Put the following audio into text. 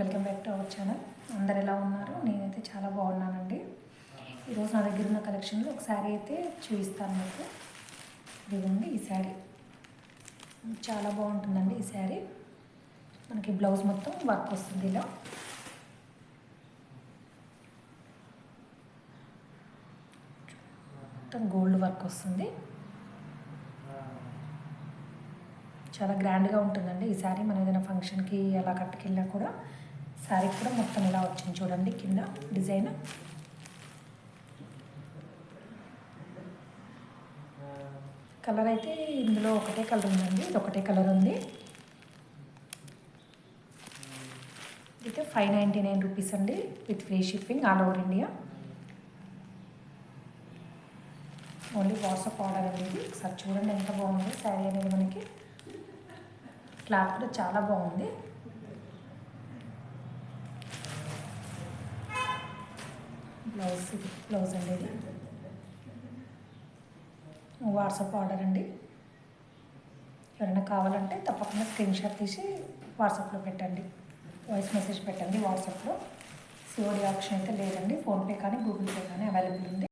Welcome back to our channel. అందరు ఎలా ఉన్నారు? నేనైతే చాలా బాగున్నానండి. ఈరోజు నా దగ్గర ఉన్న కలెక్షన్లో ఒక శారీ అయితే చూపిస్తాను మీకు. ఇదిగోండి ఈ శారీ. చాలా బాగుంటుందండి ఈ శారీ. మనకి బ్లౌజ్ మొత్తం వర్క్ వస్తుంది ఇలా. మొత్తం గోల్డ్ వర్క్ వస్తుంది. చాలా గ్రాండ్గా ఉంటుందండి ఈ శారీ. మనం ఏదైనా ఫంక్షన్కి అలా కట్టుకెళ్ళినా కూడా శారీ కూడా మొత్తం ఇలా వచ్చింది చూడండి కింద డిజైన్. కలర్ అయితే ఇందులో ఒకటే కలర్ ఉందండి ఇది ఒకటే కలర్ ఉంది. అయితే ఫైవ్ నైంటీ నైన్ రూపీస్ అండి with free shipping all over India only WhatsApp order అనేది. ఒకసారి చూడండి ఎంత బాగుంది శారీ అనేది మనకి. క్లాత్ కూడా చాలా బాగుంది. బ్లౌజ్ ఇది బ్లౌజ్ అండి ఇది. వాట్సాప్ ఆర్డర్ అండి. ఎవరైనా కావాలంటే తప్పకుండా స్క్రీన్ షాట్ తీసి వాట్సాప్లో పెట్టండి. వాయిస్ మెసేజ్ పెట్టండి వాట్సాప్లో. సిఓడి ఆప్షన్ అయితే లేదండి. ఫోన్పే కానీ గూగుల్ పే కానీ అవైలబుల్ ఉంది.